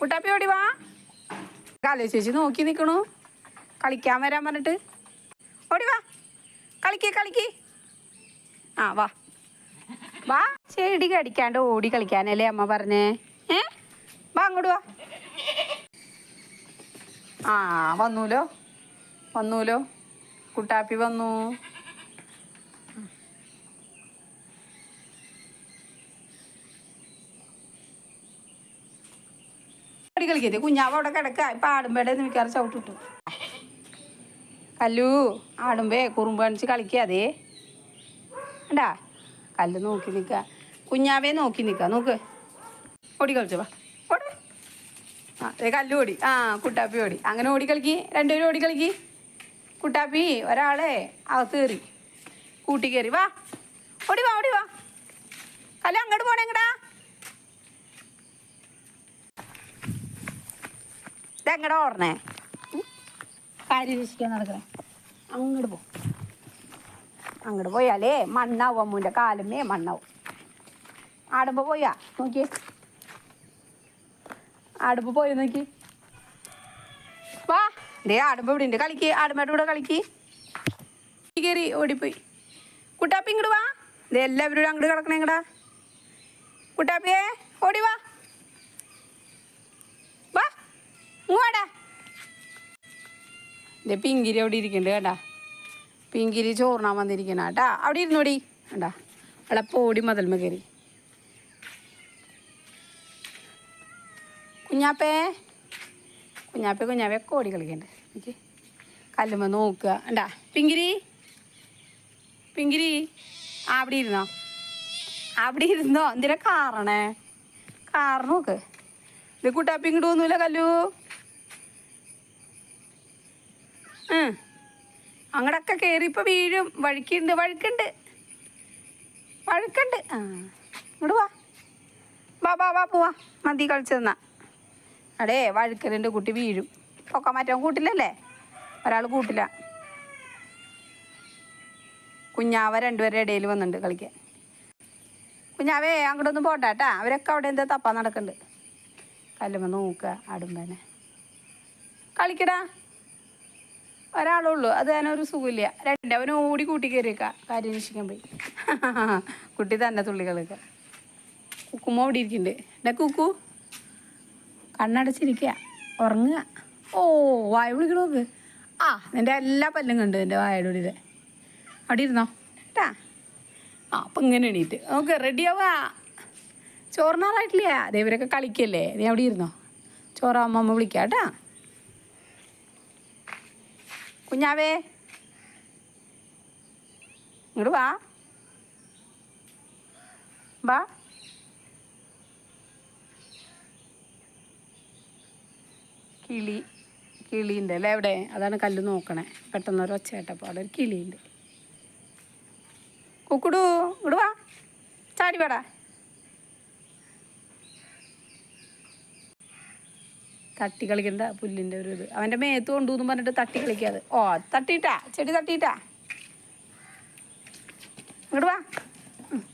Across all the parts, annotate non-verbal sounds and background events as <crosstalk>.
കുട്ടാപ്പി ഓടി വാ. കാലേ ചേച്ചി നോക്കി നിൽക്കണു കളിക്കാൻ വരാൻ പറഞ്ഞിട്ട്. ഓടി വാ. കളിക്ക് കളിക്ക്. ആ വാ. വാ. ചെടി കടിക്കാണ്ട് ഓടി കളിക്കാനല്ലേ അമ്മ പറഞ്ഞേ? ഏ? വാ അങ്ങോട്ട് വാ. ആ വന്നൂലോ? വന്നൂലോ? കുട്ടാപ്പി വന്നു. കളിക്കരുത്. കുഞ്ഞാവ് അവിടെ കിടക്ക ഇപ്പൊ ആടുമ്പേടെ മിക്കാറ് ചവിട്ടിട്ടു കല്ലു ആടുമ്പേ കുറുമ്പ് കാണിച്ച് കളിക്കാതേ ഉണ്ടാ കല്ല് നോക്കി നിക്ക കുഞ്ഞാവേ നോക്കി നിക്ക നോക്ക്. ഓടി കളിച്ചോ ഓടി. ആ ദേ കല്ല് ഓടി. ആ കുട്ടാപ്പി ഓടി. അങ്ങനെ ഓടി കളിക്കി. രണ്ടുപേരും ഓടി കളിക്കി. കുട്ടാപ്പി ഒരാളെ അകത്ത് കയറി. കൂട്ടി കയറി. വാ. ഓടി വാ ഓടി വാ. കല്ല് അങ്ങോട്ട് പോണേ എങ്ങടാ? ഇതെങ്ങടാ ഓടണേ? കാര്യം രക്ഷിക്കാൻ നടക്കണേ. അങ്ങോട്ട് പോ. അങ്ങോട്ട് പോയാലേ മണ്ണാവും അമ്മൂന്റെ കാലമേ മണ്ണാവും. ആടുമ്പോ പോയാ? നോക്കിയേ. ആടുമ്പോ പോയി നോക്കി. വാ. ദേ ആടുമ്പോ ഇവിടെ ഉണ്ട്. കളിക്ക്. ആടുമ്പോട്ട് കൂടെ കളിക്ക്. കയറി ഓടിപ്പോയി. കുട്ടാപ്പി ഇങ്ങോട്ട് വാ. ദേ എല്ലാവരും അങ്ങോട്ട് കിടക്കണേ ഇങ്ങടാ. കുട്ടാപ്പിയേ ഓടി വാ. ഇങ്ങോട്ടാ ദേ പിങ്കിരി അവിടെ ഇരിക്കുന്നുണ്ട് കേട്ടാ പിങ്കിരി ചോറിനാൻ വന്നിരിക്കണ കേട്ടാ അവിടെ ഇരുന്നോടി കേട്ടാ അവിടെ പോടി മതൽമ കയറി. കുഞ്ഞാപ്പേ കുഞ്ഞാപ്പേ കുഞ്ഞാപ്പേ ഒക്കെ ഓടി കളിക്കണ്ട്. എനിക്ക് കല്ലുമ്മ നോക്കുക. ഉണ്ടാ പിങ്കിരി പിങ്കിരി അവിടെ ഇരുന്നോ? അവിടെ ഇരുന്നോ? എന്തിനാ കാറണേ? കാറ് നോക്ക്. ഇത് കുട്ടാപ്പി ഇങ്ങോട്ട് ഒന്നുമില്ല കല്ലു? അങ്ങടൊക്കെ കേറിപ്പോ വീഴും. വഴുക്കുണ്ട് വഴുക്കുണ്ട്. വഴുക്കുണ്ട്. ആ ഇങ്ങോട്ട് വാ. വാ വാ വാ പോവാ. മന്തി കളിച്ചു തന്നാ അടേ വഴുക്കലുണ്ട് കുട്ടി വീഴും. പൊക്ക മാറ്റാൻ കൂട്ടില്ലല്ലേ? ഒരാൾ കൂട്ടില്ല. കുഞ്ഞാവ രണ്ടുപേരുടെ ഇടയിൽ വന്നിട്ടുണ്ട് കളിക്കാൻ. കുഞ്ഞാവേ അങ്ങോട്ടൊന്നും പോട്ടെ കേട്ടാ. അവരൊക്കെ അവിടെ എന്താ തപ്പാൻ നടക്കുന്നുണ്ട് കല്ലുമ്മ നോക്കുക ആടുമ്പനെ കളിക്കടാ. ഒരാളുള്ളൂ. അത് തന്നെ ഒരു സുഖമില്ല. രണ്ട് അവന് ഓടി കൂട്ടി കയറിയേക്ക കാര്യം അന്വേഷിക്കാൻ പോയി. <laughs> കുട്ടി തന്നെ തുള്ളി കളിക്ക കുക്കുമ്മ ഓടി ഇരിക്കുന്നുണ്ട്. എടാ കുക്കു കണ്ണടച്ചിരിക്കുക ഉറങ്ങുക. ഓ വായ വിളിക്കണോക്ക് ആ നിന്റെ എല്ലാ പല്ലും കണ്ട് എന്റെ വായയുടെ ഉള്ളിൽ അവിടെ ഇരുന്നോ? കേട്ടാ ആ അപ്പം ഇങ്ങനെ എണീറ്റ്. നോക്ക് റെഡിയാവാ ചോറിനാറായിട്ടില്ല അതേവരൊക്കെ കളിക്കല്ലേ? നീ അവിടെ ഇരുന്നോ? ചോറാവുമ്പോൾ അമ്മ വിളിക്കാം കേട്ടാ കുഞ്ഞാവേ. ഇങ്ങോട്ട് വാ. വാ. കിളി കിളിയുണ്ട് അല്ലേ എവിടെ അതാണ് കല്ല് നോക്കണേ. പെട്ടെന്ന് ഒരു ഒച്ച കേട്ടപ്പോൾ അവിടെ ഒരു കിളിയുണ്ട്. കുക്കുടു ഇങ്ങോട്ട് വാ. തട്ടി കളിക്കണ്ട പുല്ലിന്റെ ഒരു ഇത്. അവന്റെ മേത്ത് കൊണ്ടുവന്ന് പറഞ്ഞിട്ട് തട്ടി കളിക്കാതെ. ഓ തട്ടിയിട്ടാ. ചെടി തട്ടിയിട്ടാ. അങ്ങോട്ട് വാ.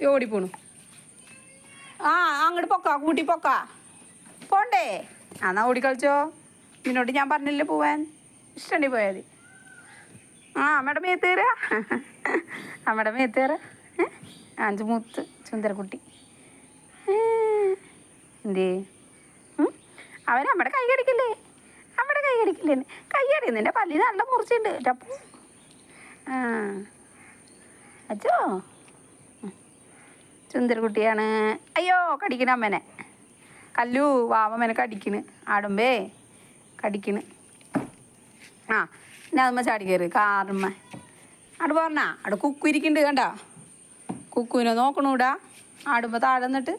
ഓടിപ്പോണു ആ അങ്ങോട്ട് പൊക്കാ കൂട്ടി പൊക്കാ. പോണ്ടേ. എന്നാ ഓടി കളിച്ചോ. നിന്നോട് ഞാൻ പറഞ്ഞില്ലേ പോവാൻ. ഇഷ്ടണ്ടി പോയാൽ ആ അമ്മയുടെ മേത്ത് കയറുക അമ്മയുടെ മേത്ത് കയറുക അഞ്ച് മൂത്ത് സുന്ദരക്കുട്ടി. ഏ, എന്തേ? അവൻ നമ്മുടെ കൈ കടിക്കില്ലേ? നമ്മുടെ കൈ കടിക്കില്ലേ കൈ കടി പല്ലിന് നല്ല മുറിച്ചുണ്ട്. ടപ്പു ആ. അച്ചോ. ഉം. സുന്ദരക്കുട്ടിയാണ് അയ്യോ കടിക്കണ അമ്മനെ. കല്ലു വാവമ്മനെ കടിക്കണ്. ആടുമ്പേ കടിക്കണ്. ആ ഞാൻ അതുമ്മ ചാടി കയറി കാറുമ്മ അവിടെ പറഞ്ഞാ അവിടെ കുക്കു ഇരിക്കുന്നുണ്ട് കണ്ടോ? കുക്കുവിനെ നോക്കണൂടാ. ആടുമ്പോൾ താഴെ നിന്നിട്ട്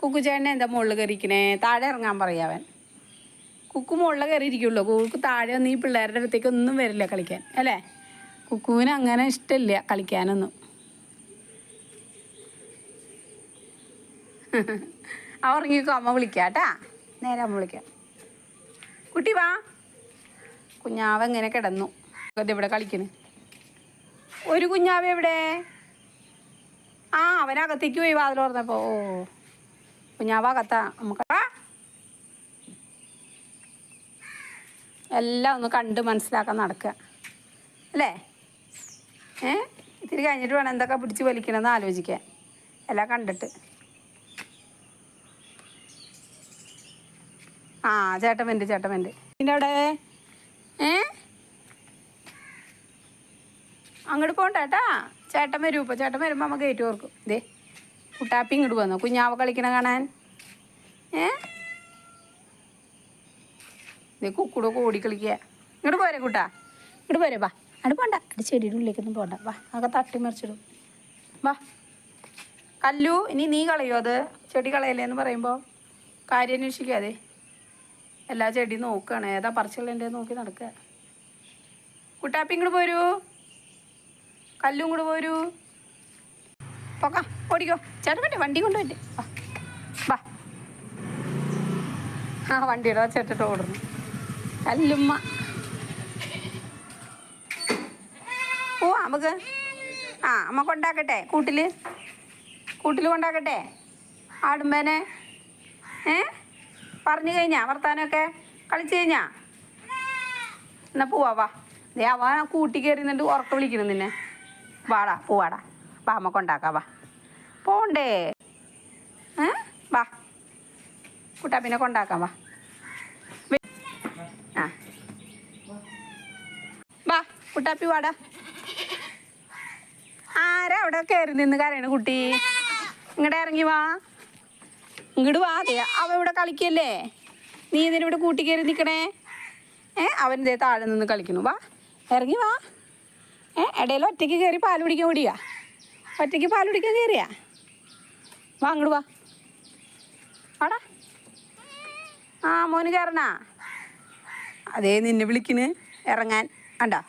കുക്കു ചേട്ടനെ എന്താ മുകളിൽ കയറിയിരിക്കണേ? താഴെ ഇറങ്ങാൻ പറയാവൻ കുക്കു മുകളിൽ കയറിയിരിക്കുള്ളൂ കുക്കു താഴെ ഒന്നും ഈ പിള്ളേരുടെ അടുത്തേക്ക് ഒന്നും വരില്ല കളിക്കാൻ അല്ലേ? കുക്കുവിന് അങ്ങനെ ഇഷ്ടമില്ല കളിക്കാനൊന്നും. <laughs> ആ ഉറങ്ങിക്കോ അമ്മ വിളിക്കാം കേട്ടാ. നേരെ അമ്മ വിളിക്കാം. കുട്ടി വാ. കുഞ്ഞാവ് എങ്ങനെ കിടന്നു? ഇവിടെ കളിക്കണ്? ഒരു കുഞ്ഞാവ് എവിടെ? ആ അവനകത്തേക്ക് പോയി വാതിൽ ഓർന്നപ്പോ ഓ. കുഞ്ഞാവാകത്ത നമുക്ക് എല്ലാം ഒന്ന് കണ്ട് മനസ്സിലാക്കാൻ നടക്കുക. അല്ലേ? ഏ? ഇത്തിരി കഴിഞ്ഞിട്ട് വേണം എന്തൊക്കെ പിടിച്ച് വലിക്കണമെന്ന് ആലോചിക്കാൻ. എല്ലാം കണ്ടിട്ട്. ആ ചേട്ടൻ വേണ്ട ചേട്ടൻ വേണ്ട ഇതിന്റെ അവിടെ? ഏ? അങ്ങോട്ട് പോകണ്ട ചേട്ടാ ചേട്ടൻ വരും ചേട്ടൻ വരുമ്പോൾ നമ്മൾ ഗേറ്റ് ഓർക്കും ദേ. കുട്ടാപ്പി ഇങ്ങോട്ട് വന്നു? കുഞ്ഞാവ കളിക്കണ കാണാൻ. ഏ? ദേ കുക്കുട ഓടി കളിക്കുക ഇങ്ങോട്ട് പോരെ കുട്ടാ. ഇങ്ങോട്ട് പോരെ വാ. അവിടെ പോണ്ട. അവിടെ ചെടിയുടെ ഉള്ളിലേക്കൊന്നും പോണ്ട. വാ അതൊക്കെ തട്ടി മറിച്ചിടും. വാ. കല്ലു ഇനി നീ കളയോ അത്? ചെടി കളയല്ലേ എന്ന് പറയുമ്പോൾ കാര്യം അന്വേഷിക്കാതെ എല്ലാ ചെടിയും നോക്കുകയാണ് ഏതാ പറിച്ചുള്ളതിന്റെ നോക്കി നടക്കുക കുട്ടാപ്പി ഇങ്ങോട്ട് പോരൂ. കല്ലും കൂടെ പോരൂ. പോക്കാം. ഓടിക്കോ. ചേട്ടൻ വണ്ടി കൊണ്ടുവന്നെ വാ. ആ വണ്ടിയുടെ ചേട്ടിട്ട് ഓടുന്നു. അല്ലുമ്മ ഓ നമുക്ക് ആ അമ്മ കൊണ്ടാക്കട്ടെ കൂട്ടിൽ. കൂട്ടിൽ കൊണ്ടാക്കട്ടെ. ആടുമ്പേനെ. ഏ? പറഞ്ഞു കഴിഞ്ഞാ വർത്താനൊക്കെ കളിച്ചു കഴിഞ്ഞാ? എന്നാ പോവാ വാ. ദേ അവൻ കൂട്ടി കയറിയുന്നുണ്ട് ഉറക്കം വിളിക്കണം നിന്നെ. വാടാ പോവാടാ. വാ അമ്മ കൊണ്ടാക്കാം വാ. പോണ്ടേ? ഏ? വാ. കുട്ടാപ്പിനെ കൊണ്ടാക്കാം വാ. ആ. വാ കുട്ടാപ്പി വാടാ. ആരാ അവിടെ കയറി നിന്ന് കരയണ കുട്ടി? ഇങ്ങോട്ട് ഇറങ്ങി വാ. ഇങ്ങോട്ട് വാ അതെ അവ ഇവിടെ കളിക്കല്ലേ? നീ ഇതിന് ഇവിടെ കൂട്ടി കയറി നിൽക്കണേ ഏ അവൻ ഇതേ താഴെ നിന്ന് കളിക്കുന്നു. വാ ഇറങ്ങി വാ. ഏ ഇടയിൽ ഒറ്റയ്ക്ക് കയറി പാൽ പിടിക്കാൻ ഓടിയാ? ഒറ്റയ്ക്ക് പാൽ പിടിക്കാൻ കയറിയാ വാ അങ്ങോട്ട് വാ. ആടാ. ആ മോന് കയറണാ അതേ നിന്നെ വിളിക്കണ്. ഇറങ്ങാൻ. കണ്ടോ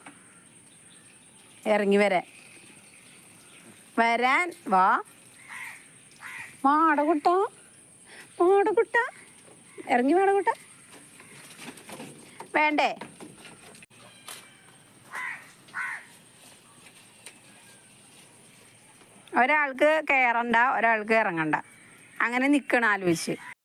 ഇറങ്ങി വരാൻ. വരാൻ. വാ. മാടകുട്ട മാടകുട്ട ഇറങ്ങി മാടകുട്ട വേണ്ടേ? ഒരാൾക്ക് കയറണ്ട ഒരാൾക്ക് ഇറങ്ങണ്ട. അങ്ങനെ നിൽക്കണം ആലോചിച്ച്.